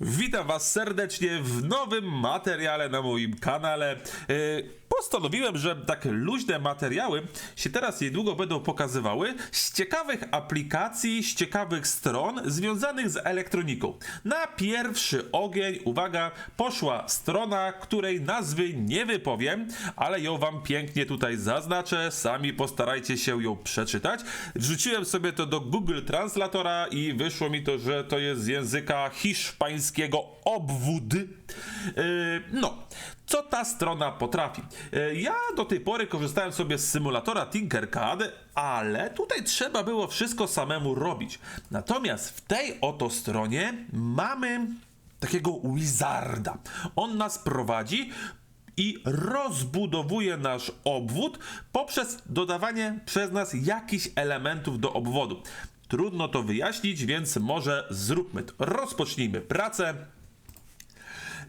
Witam Was serdecznie w nowym materiale na moim kanale. Postanowiłem, że tak luźne materiały się teraz niedługo będą pokazywały z ciekawych aplikacji, z ciekawych stron związanych z elektroniką. Na pierwszy ogień, uwaga, poszła strona, której nazwy nie wypowiem, ale ją Wam pięknie tutaj zaznaczę. Sami postarajcie się ją przeczytać. Wrzuciłem sobie to do Google Translatora i wyszło mi to, że to jest z języka hiszpańskiego obwód. Yy, no, co ta strona potrafi? Yy, Ja do tej pory korzystałem sobie z symulatora Tinkercad, ale tutaj trzeba było wszystko samemu robić. Natomiast w tej oto stronie mamy takiego wizarda. On nas prowadzi i rozbudowuje nasz obwód poprzez dodawanie przez nas jakichś elementów do obwodu. Trudno to wyjaśnić, więc może zróbmy to. Rozpocznijmy pracę.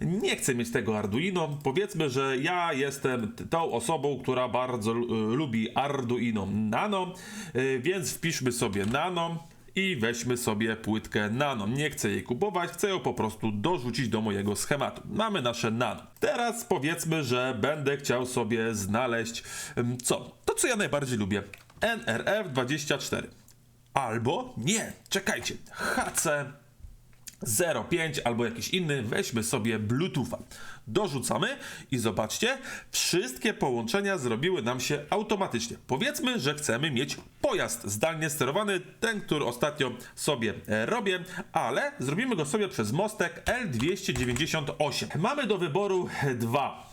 Nie chcę mieć tego Arduino. Powiedzmy, że ja jestem tą osobą, która bardzo lu- lubi Arduino Nano, y, więc wpiszmy sobie Nano i weźmy sobie płytkę Nano. Nie chcę jej kupować, chcę ją po prostu dorzucić do mojego schematu. Mamy nasze Nano. Teraz powiedzmy, że będę chciał sobie znaleźć co? To, co ja najbardziej lubię. NRF24. Albo nie, czekajcie, HC 0,5 albo jakiś inny, weźmy sobie Bluetootha. Dorzucamy i zobaczcie, wszystkie połączenia zrobiły nam się automatycznie. Powiedzmy, że chcemy mieć pojazd zdalnie sterowany, ten, który ostatnio sobie e, robię, ale zrobimy go sobie przez mostek L298. Mamy do wyboru dwa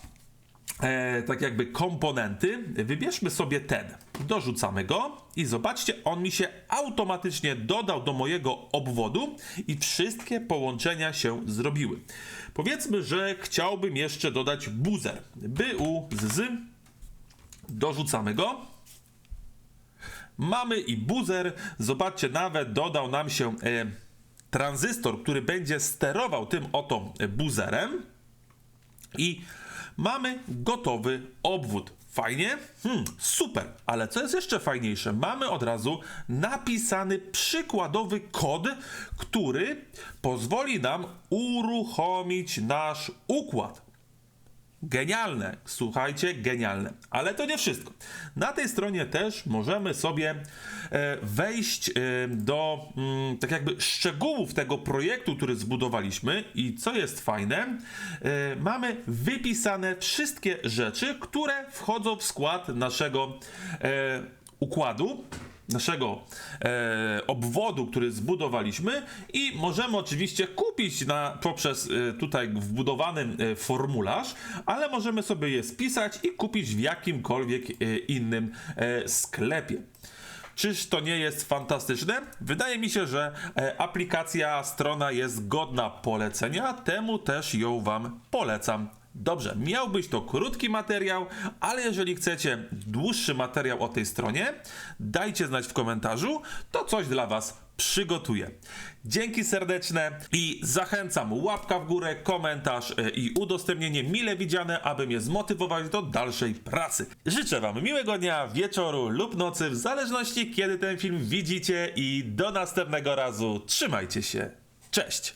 e, tak jakby komponenty, wybierzmy sobie ten, dorzucamy go i zobaczcie, on mi się automatycznie dodał do mojego obwodu i wszystkie połączenia się zrobiły. Powiedzmy, że chciałbym jeszcze dodać buzer. By u z, z dorzucamy go. Mamy i buzer. Zobaczcie, nawet dodał nam się e, tranzystor, który będzie sterował tym oto buzerem. I mamy gotowy obwód. Fajnie? Hmm, super. Ale co jest jeszcze fajniejsze? Mamy od razu napisany przykładowy kod, który pozwoli nam uruchomić nasz układ. Genialne, słuchajcie, genialne. Ale to nie wszystko. Na tej stronie też możemy sobie e, wejść e, do mm, tak jakby szczegółów tego projektu, który zbudowaliśmy i co jest fajne, e, mamy wypisane wszystkie rzeczy, które wchodzą w skład naszego układu naszego e, obwodu, który zbudowaliśmy i możemy oczywiście kupić na, poprzez e, tutaj wbudowany e, formularz, ale możemy sobie je spisać i kupić w jakimkolwiek e, innym e, sklepie. Czyż to nie jest fantastyczne? Wydaje mi się, że e, aplikacja, strona jest godna polecenia, temu też ją Wam polecam. Dobrze, miał być to krótki materiał, ale jeżeli chcecie dłuższy materiał o tej stronie, dajcie znać w komentarzu, to coś dla Was przygotuję. Dzięki serdeczne i zachęcam łapka w górę, komentarz e, i udostępnienie mile widziane, aby mnie zmotywować do dalszej pracy. Życzę Wam miłego dnia, wieczoru lub nocy, w zależności kiedy ten film widzicie i do następnego razu. Trzymajcie się. Cześć!